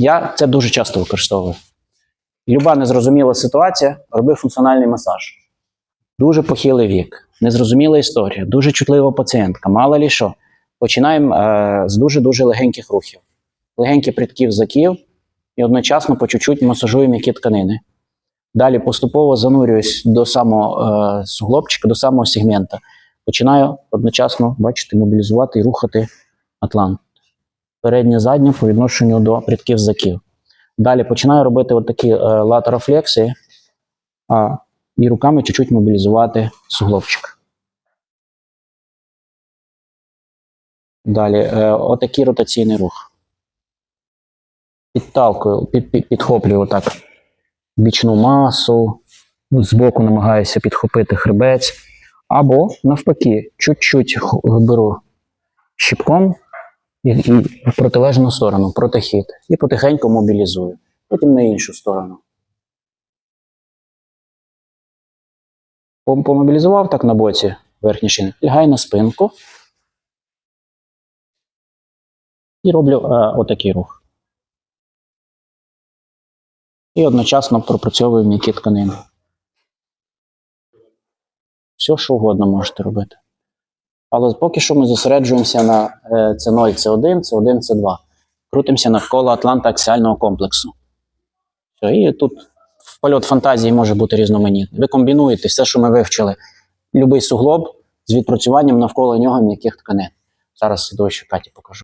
Я це дуже часто використовую. Люба незрозуміла ситуація, роби функціональний масаж. Дуже похилий вік, незрозуміла історія, дуже чутлива пацієнтка, мало лі що. Починаємо е, з дуже-дуже легеньких рухів. Легенький притків заків і одночасно по чуть-чуть масажуємо м'які тканини. Далі поступово занурююсь до самого е, суглобчика, до самого сегмента. Починаю одночасно, бачите, мобілізувати і рухати атлант. Переднє заднє по відношенню до притків заків. Далі починаю робити от такі е, латерофлексії, і руками чуть-чуть мобілізувати суглобчик. Далі е, отакий ротаційний рух. Підталкую, під, під, підхоплюю отак бічну масу, збоку намагаюся підхопити хребець. Або навпаки, чуть-чуть беру щіпком в протилежну сторону, протихід. І потихеньку мобілізую. Потім на іншу сторону. Помобілізував так на боці верхній шини, лягай на спинку. І роблю е, отакий рух. І одночасно пропрацьовую м'які тканини. Все, що угодно можете робити. Але поки що ми зосереджуємося на е, C0, C1, C1, C2. Крутимося навколо Атланта аксіального комплексу. Все, і тут польот фантазії може бути різноманітний. Ви комбінуєте все, що ми вивчили. Любий суглоб з відпрацюванням навколо нього м'яких тканин. Зараз іду ще Каті покажу.